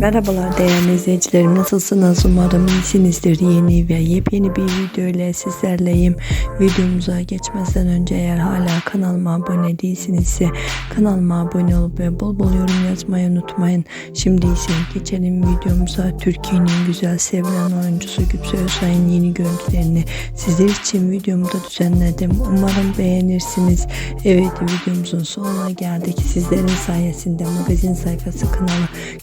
Merhabalar değerli izleyicilerim. Nasılsınız? Umarım iyisinizdir. Yeni ve yepyeni bir video ile sizlerleyim. Videomuza geçmeden önce eğer hala kanalıma abone değilsinizse kanalıma abone olup ve bol bol yorum yazmayı unutmayın. Şimdi ise geçelim videomuza. Türkiye'nin güzel sevilen oyuncusu Gübse Özay'ın yeni görüntülerini sizler için videomda düzenledim. Umarım beğenirsiniz. Evet videomuzun sonuna geldik. Sizlerin sayesinde magazin sayfası kanalı